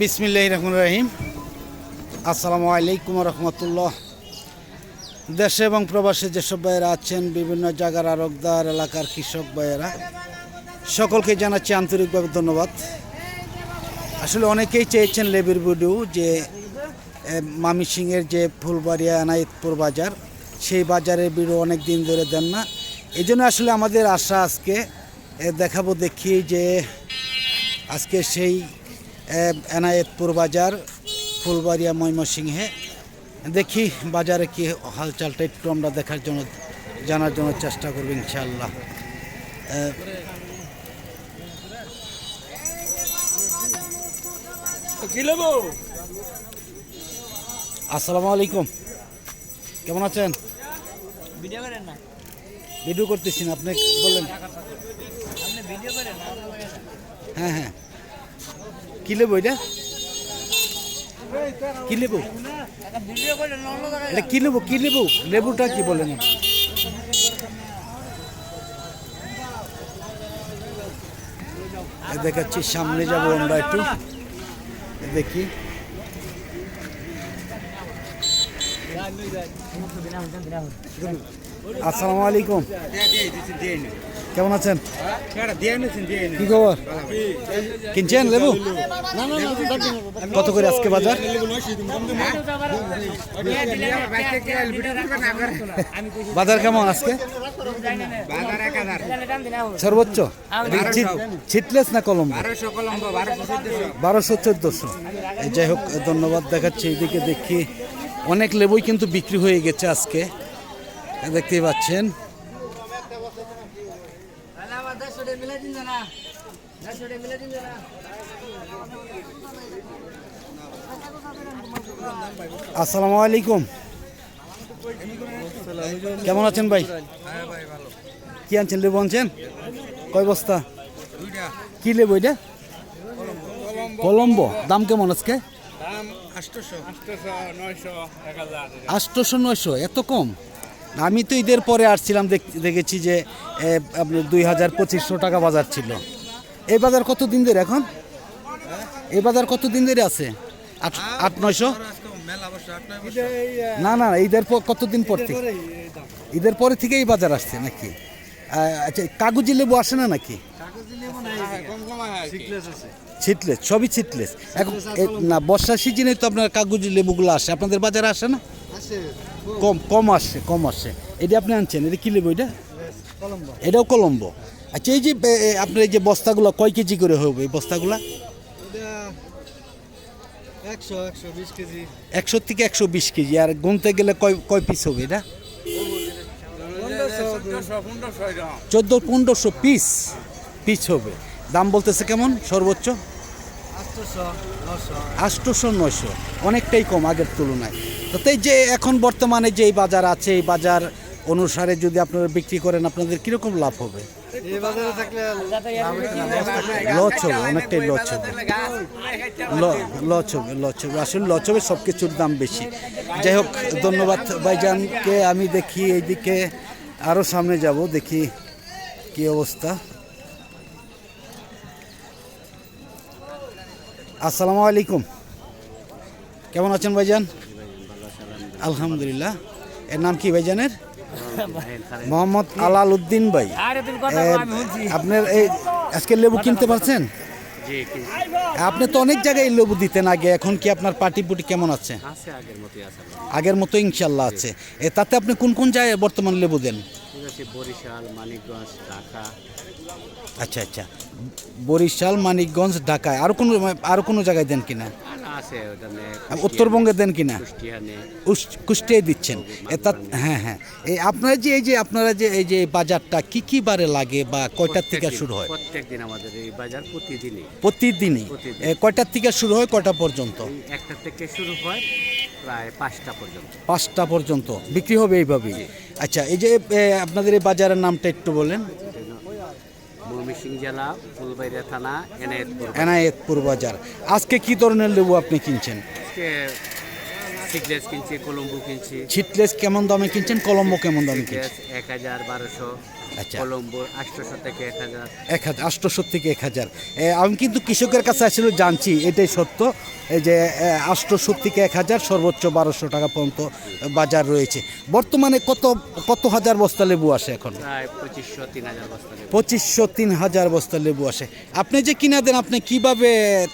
বিসমিল্লাহ রহমান রহিম। আসসালামু আলাইকুম রহমতুল্লাহ। দেশে এবং প্রবাসে যেসব ভাইয়েরা আছেন, বিভিন্ন জায়গার আরকদার এলাকার কৃষক ভাইয়েরা, সকলকে জানাচ্ছি আন্তরিকভাবে ধন্যবাদ। আসলে অনেকেই চেয়েছেন লেবির ভিডিও যে মামি সিংয়ের যে ফুলবাড়িয়া এনায়েতপুর বাজার, সেই বাজারের ভিডিও অনেক দিন ধরে দেন না। এই জন্য আসলে আমাদের আশা আজকে দেখাবো, দেখি যে, আজকে সেই এনায়েতপুর বাজার ফুলবাড়িয়া ময়মনসিংহে। দেখি বাজারে কি হালচালটা একটু আমরা দেখার জন্য জানার জন্য চেষ্টা করব ইনশাআল্লাহ। আসসালামু আলাইকুম। কেমন আছেন? ভিডিও করেন না। ভিডিও করতেছি না আপনি বললেন আপনি ভিডিও করেন না। হ্যাঁ হ্যাঁ। কি লেবু এটা কি লেবু? একটা ভিডিও করেন না অন্য জায়গায় এটা কি লেবু কি লেবু? লেবুটা কি বলেন? দেখাচ্ছি, সামনে যাব আমরা একটু। দেখি। আসসালামু আলাইকুম। কেমন আছেন? কি খবর? কিনছেন লেবু? কত করে আজকে বাজার? বাজার কেমন আজকে? সর্বোচ্চ? ছিটলেস না কলম বারোশো চোদ্দোশো। যাই হোক ধন্যবাদ দেখাচ্ছি এইদিকে দেখি। অনেক লেবুই কিন্তু বিক্রি হয়ে গেছে আজকে। দেখতেই পাচ্ছেন। আসসালামু আলাইকুম। কেমন আছেন ভাই? কি আনছেন লেবু আনছেন? কয় বস্তা? কি লেবু এটা? কলম্বো। দাম কেমন আজকে? আটশোশো নয়শো। এত কম? আমি তো ঈদের পরে আসছিলাম, দেখ- দেখেছি যে আপনার দুই হাজার পঁচিশশো টাকা বাজার ছিল। এই বাজার কত দিন ধরে এখন? এই বাজার কত দিন ধরে আছে? আট নয়শো? না না, ঈদের পর, কতদিন পর থেকে? ঈদের পরে থেকে এই বাজার আসছে নাকি? আচ্ছা কাগজি লেবু আসে না নাকি? ছিটলেস সবই ছিটলেস এখন না, বর্ষার সিজনে তো আপনার কাগজি লেবুগুলো আসে। আপনাদের বাজারে আসে না? কম কম আসে কম আসে এটা আপনি আনছেন এটা কি লেবু এটা? এটাও কলম্বো। আচ্ছা এই যে আপনার এই যে বস্তাগুলো কয় কেজি করে হবে এই বস্তাগুলো? একশো থেকে একশো বিশ কেজি আর গুনতে গেলে কয় কয় পিস হবে এটা? চোদ্দ পনেরোশো পিস পিস হবে। দাম বলতেছে কেমন সর্বোচ্চ? আটশোশো নশো। নয়শো। অনেকটাই কম আগের তুলনায়। তাই যে এখন বর্তমানে যে বাজার আছে এই বাজার অনুসারে যদি আপনারা বিক্রি করেন আপনাদের কীরকম লাভ হবে? লচ হবে অনেকটাই লচ হবে। ল- লচ হবে লচ হবে। আসলে লচ হবে সব কিছুর দাম বেশি। যাই হোক ধন্যবাদ ভাইজানকে। আমি দেখি এইদিকে আরও সামনে যাব দেখি কি অবস্থা। আসসালামু আলাইকুম। কেমন আছেন ভাইজান? আলহামদুলিল্লাহ। এর নাম কি ভাইজানের? মোহাম্মদ আলাল উদ্দিন ভাই। আপনার এই আজকে লেবু কিনতে পারছেন? আপনি তো অনেক জায়গায় লেবু দিতেন আগে এখন কি আপনার পার্টি পুটি কেমন আছে? আগের মতো ইনশাল্লাহ আছে। তাতে আপনি কোন কোন জায়গায় বর্তমান লেবু দেন? ঠিক আছে বরিশাল মানিকগঞ্জ ঢাকা। আচ্ছা আচ্ছা। বরিশাল মানিকগঞ্জ ঢাকায় আরও কোনো আরও কোনো জায়গায় দেন কিনা? আছে উত্তরবঙ্গে দেন কিনা? কুষ্টিয়ায় দিচ্ছেন। এটা হ্যাঁ হ্যাঁ। এই আপনারা যে এই যে আপনারা যে এই যে বাজারটা কি কি বারে লাগে বা কয়টার থেকে শুরু হয়? প্রত্যেক দিন আমাদের এই বাজার প্রতিদিনই। প্রতিদিনই? কয়টার থেকে শুরু হয় কয়টা পর্যন্ত? একটা থেকে শুরু হয় প্রায় পাঁচটা পর্যন্ত। পাঁচটা পর্যন্ত। বিক্রি হবে এইভাবেই আচ্ছা এই যে আপনাদের এই বাজারের নামটা একটু বলেন। ময়মনসিংহ জেলা ফুলবাড়িয়া থানা এনায়েতপুর এনায়েতপুর বাজার। আজকে কি ধরনের লেবু আপনি কিনছেন? সিগলেস কিনছি কলম্বু কিনছি। ছিটলেস কেমন দামে কিনছেন? কলম্বো কেমন দামে কিনছেন? এক হাজার বারোশো। আচ্ছা। কলম্বো আটশোশো থেকে এক হাজার। এক হাজার আষ্টশো থেকে এক হাজার। আমি কিন্তু কৃষকের কাছে আসলে জানছি এটাই সত্য এই যে আষ্টশো থেকে এক হাজার সর্বোচ্চ বারোশো টাকা পর্যন্ত বাজার রয়েছে। বর্তমানে কত কত হাজার বস্তা লেবু আসে এখন? পঁচিশশো তিন হাজার বস্তা পঁচিশশো তিন হাজার বস্তা লেবু আসে। আপনি যে কিনা দেন আপনি কীভাবে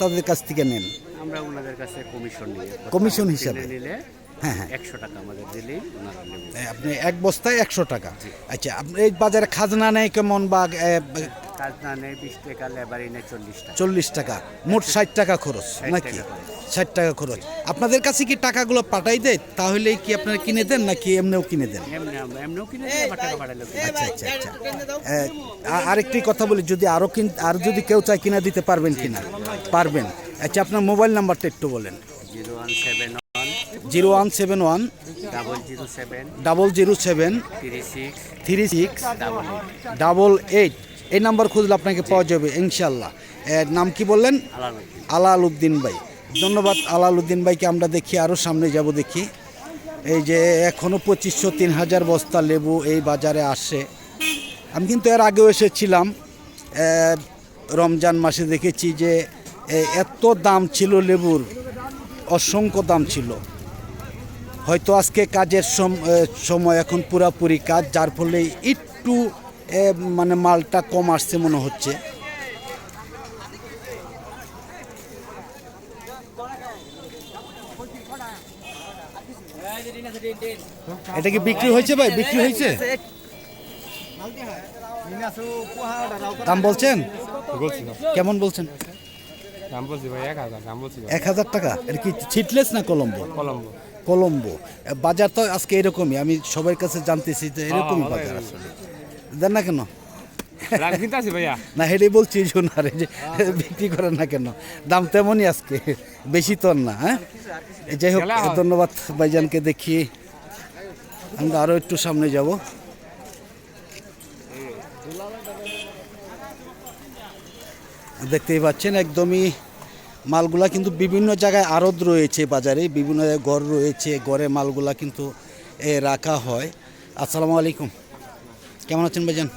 তাদের কাছ থেকে নেন? আমরা ওনাদের কাছে কমিশন নিয়ে কমিশন হিসাবে? নিলে হ্যাঁ হ্যাঁ। একশো টাকা আমাদের দিলেই ওনারা নেব। আপনি এক বস্তায় একশো টাকা। আচ্ছা আপনি এই বাজারে খাজনা নেই কেমন বা এ, কাজ না নেই বিশ টাকা লেবারি নেই চল্লিশ টাকা। চল্লিশ টাকা মোট ষাট টাকা খরচ নাকি? ষাট টাকা খরচ। আপনাদের কাছে কি টাকাগুলো পাঠাই দেয়? তাহলে কি আপনারা কিনে দেন নাকি এমনিও কিনে দেন? এমনিও কিনে আচ্ছা আচ্ছা আচ্ছা। আরেকটি কথা বলি যদি আরও কিন আর যদি কেউ চায় কিনা দিতে পারবেন কিনা? পারবেন। আচ্ছা আপনার মোবাইল নাম্বারটা একটু বলেন। Zero one seven zero one seven one double zero seven double zero seven three six double eight. এই নাম্বার খুঁজলে আপনাকে পাওয়া যাবে ইনশাল্লাহ এর নাম কি বললেন? আলাল উদ্দিন। ভাই। ধন্যবাদ আলাল উদ্দিন ভাইকে আমরা দেখি আরও সামনে যাব দেখি। এই যে এখনও পঁচিশশো তিন হাজার বস্তা লেবু এই বাজারে আসে। আমি কিন্তু এর আগেও এসেছিলাম রমজান মাসে দেখেছি যে এত দাম ছিল লেবুর অসংখ্য দাম ছিল। হয়তো আজকে কাজের সম- সময় এখন পুরাপুরি কাজ যার ফলে একটু মানে মালটা কম আসছে মনে হচ্ছে। এটা কি বিক্রি হয়েছে ভাই? বিক্রি হয়েছে? দাম বলছেন? কেমন বলছেন? দাম বলছি ভাই এক হাজার দাম বলছি। এক হাজার টাকা? এটা কি ছিটলেস না কলম্বো? কলম্বো। কলম্বো। বাজার তো আজকে এরকমই আমি সবার কাছে জানতেছি যে এরকমই হ্যাঁ, বাজার আসলে। দেন না কেন? না হেডে বলছি শোনারে যে বিক্রি করেন না কেন? দাম তেমনই আজকে বেশি তো না হ্যাঁ? যাই হোক ধন্যবাদ ভাইজানকে দেখি আমরা আরও একটু সামনে যাব। দেখতেই পাচ্ছেন একদমই মালগুলা কিন্তু বিভিন্ন জায়গায় আড়ত রয়েছে বাজারে বিভিন্ন ঘর রয়েছে ঘরে মালগুলা কিন্তু এ, রাখা হয়। আসসালামু আলাইকুম। কেমন আছেন ভাইজান?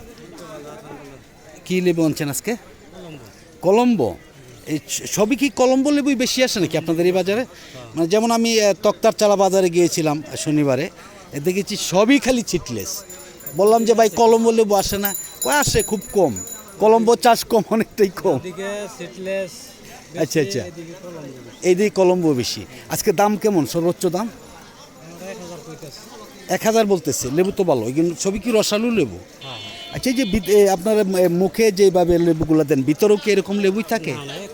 কী লেবু আনছেন আজকে? কলম্বো। এই সবই কি কলম্বো লেবুই বেশি আসে নাকি আপনাদের এই বাজারে? মানে যেমন আমি তক্তার চালা বাজারে গিয়েছিলাম শনিবারে দেখেছি সবই খালি চিটলেস। বললাম যে ভাই কলম্বো লেবু আসে না। আসে খুব কম। কলম্বো চাষ কম অনেকটাই কম। সিটলেস আচ্ছা আচ্ছা। এইদিকে কলম্বো বেশি। আজকে দাম কেমন? সর্বোচ্চ দাম? এক হাজার বলতেছে লেবু তো ভালো কিন্তু সবই কি রসালু লেবু? হ্যাঁ আচ্ছা এই যে আপনার মুখে যেভাবে লেবুগুলো দেন ভিতরেও কি এরকম লেবুই থাকে? হয়।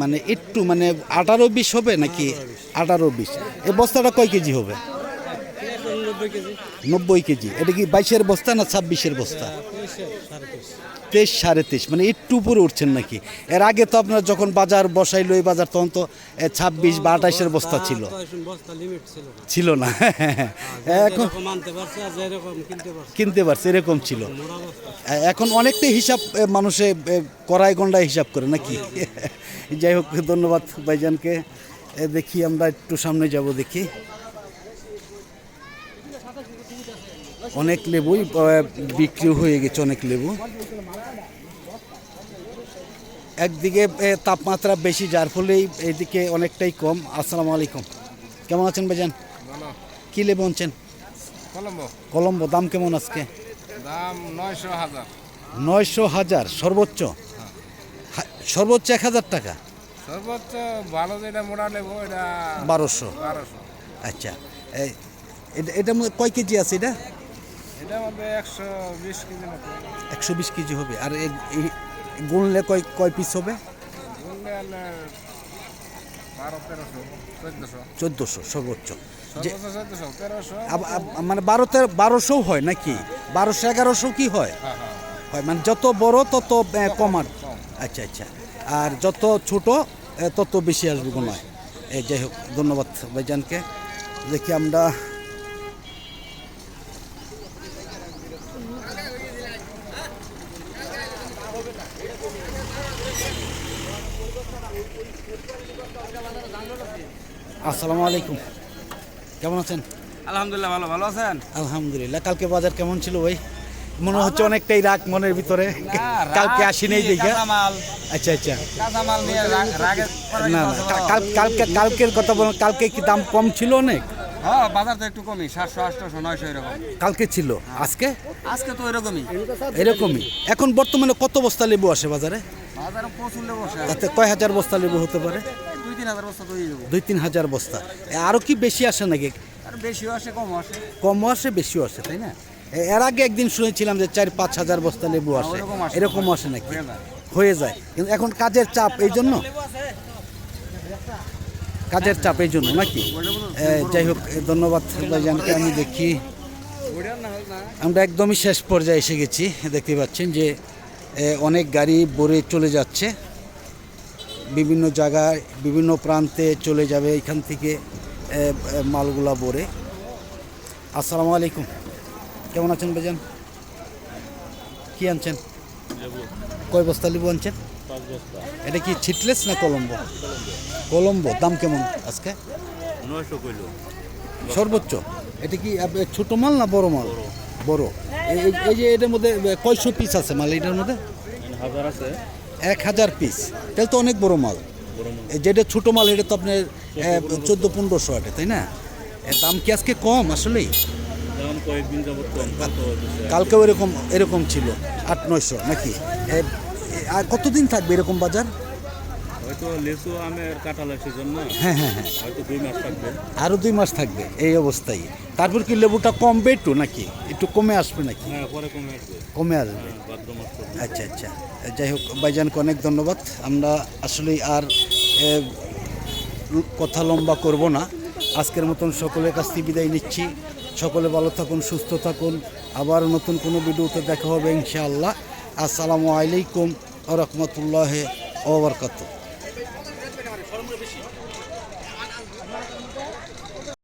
মানে একটু মানে আঠারো বিশ হবে নাকি আঠারো বিশ? এই বস্তাটা কয় কেজি হবে? কেজি। নব্বই কেজি। এটা কি বাইশের বস্তা না ছাব্বিশের বস্তা? তেইশে সাড়ে তেইশ মানে একটু উপরে উঠছেন নাকি? এর আগে তো আপনার যখন বাজার বসাইলো এই বাজার তখন তো ছাব্বিশ বা আঠাশের বস্তা ছিল। ছিল না। এখন আর যেরকম কিনতে পারছে। এরকম ছিল। এখন অনেকটাই হিসাব মানুষে এ, কড়াই গন্ডায় হিসাব করে নাকি? যাই হোক ধন্যবাদ ভাইজানকে। দেখি আমরা একটু সামনে যাব দেখি। অনেক লেবুই বিক্রি হয়ে গেছে অনেক লেবু। একদিকে তাপমাত্রা বেশি যার ফলেই এদিকে অনেকটাই কম। আসসালামু আলাইকুম। কেমন আছেন ভাইজান? কি লেবু আনছেন? কলম্বো। কলম্বো দাম কেমন আজকে? দাম নয়শো হাজার। নয়শো হাজার সর্বোচ্চ? সর্বোচ্চ এক হাজার টাকা? সর্বোচ্চ ভালো যেটা মোড়া নেব এটা বারোশো। বারোশো। আচ্ছা। এটা কয় কেজি আছে এটা? একশো বিশ কেজি হবে। আর গুনলে কয় কয় পিস হবে? চোদ্দোশো। সর্বোচ্চ। মানে বারো তেরো বারোশো হয় নাকি? বারোশো এগারোশো কি হয়? হ্যাঁ হ্যাঁ হয়। মানে যত বড় তত কমার আচ্ছা আচ্ছা। আর যত ছোট তত বেশি আসবে নয় এই যাই হোক ধন্যবাদ ভাইজানকে। দেখি আমরা আসসালামু আলাইকুম। কেমন আছেন? আলহামদুলিল্লাহ ভালো। ভালো আছেন? আলহামদুলিল্লাহ। কালকে বাজার কেমন ছিল ভাই? মনে হচ্ছে অনেকটাই রাগ মনের ভিতরে। কালকে আসি নেই দেখে আচ্ছা আচ্ছা। না কালকে কালকের কথা বল কালকে কি দাম কম ছিল অনেক? হ্যাঁ বাজার তো একটু কমই সাতশো আটশো নয়শো এরকম। কালকে ছিল। আজকে? আজকে তো এরকমই। এরকমই। এখন বর্তমানে কত বস্তা লেবু আসে বাজারে? প্রচুর কয় হাজার বস্তা লেবু হতে পারে? তিন হাজার বস্তা তৈরি দেবো দুই তিন হাজার বস্তা। এ, আরও কি বেশি আসে নাকি? আর বেশিও আসে কম আসে। কমও আসে বেশিও আসে তাই না? এর আগে একদিন শুনেছিলাম যে চার পাঁচ হাজার বস্তা লেবু আসে। এরকম আসে। নাকি? হয়ে যায়। কিন্তু এখন কাজের চাপ এই জন্য? কাজের চাপ এই জন্য নাকি? যাই হোক ধন্যবাদ ভাইজানকে আমি দেখি। আমরা একদমই শেষ পর্যায়ে এসে গেছি দেখতে পাচ্ছেন যে অনেক গাড়ি ভরে চলে যাচ্ছে। বিভিন্ন জায়গায় বিভিন্ন প্রান্তে চলে যাবে এখান থেকে মালগুলা বরে আসসালামু আলাইকুম। কেমন আছেন ভাইজান? কি আনছেন? কয় বস্তা লেবু আনছেন? এটা কি ছিটলেস না কলম্বো? কলম্বো দাম কেমন আজকে? নয়শো কইল। সর্বোচ্চ। এটা কি ছোট মাল না বড় মাল? বড়। এই যে এটার মধ্যে কয়শো পিস আছে মাল এটার মধ্যে? হাজার আছে। এক হাজার পিস তাহলে তো অনেক বড় মাল। যেটা ছোট মাল এটা তো আপনার চোদ্দ পনেরোশো আটে তাই না? দাম কি আজকে কম আসলেই? কালকেও এরকম এরকম ছিল আট নয়শো নাকি? আর কতদিন থাকবে এরকম বাজার? লেসু আমের কাঁঠালের সিজন না হ্যাঁ হ্যাঁ হ্যাঁ। হয়তো দুই মাস থাকবে। আরও দুই মাস থাকবে এই অবস্থায়। তারপর কি লেবুটা কমবে একটু নাকি? একটু কমে আসবে নাকি? হ্যাঁ পরে কমে আসবে। কমে আসবে। হ্যাঁ ভাদ্র মাস পর্যন্ত। আচ্ছা আচ্ছা। যাই হোক ভাইজানকে অনেক ধন্যবাদ। আমরা আসলে আর এ, কথা লম্বা করব না। আজকের মতন সকলের কাছ থেকে বিদায় নিচ্ছি। সকলে ভালো থাকুন সুস্থ থাকুন। আবার নতুন কোনো ভিডিওতে দেখা হবে ইনশাআল্লাহ। আসসালামু আলাইকুম ও রহমতুল্লাহ ওবরকাত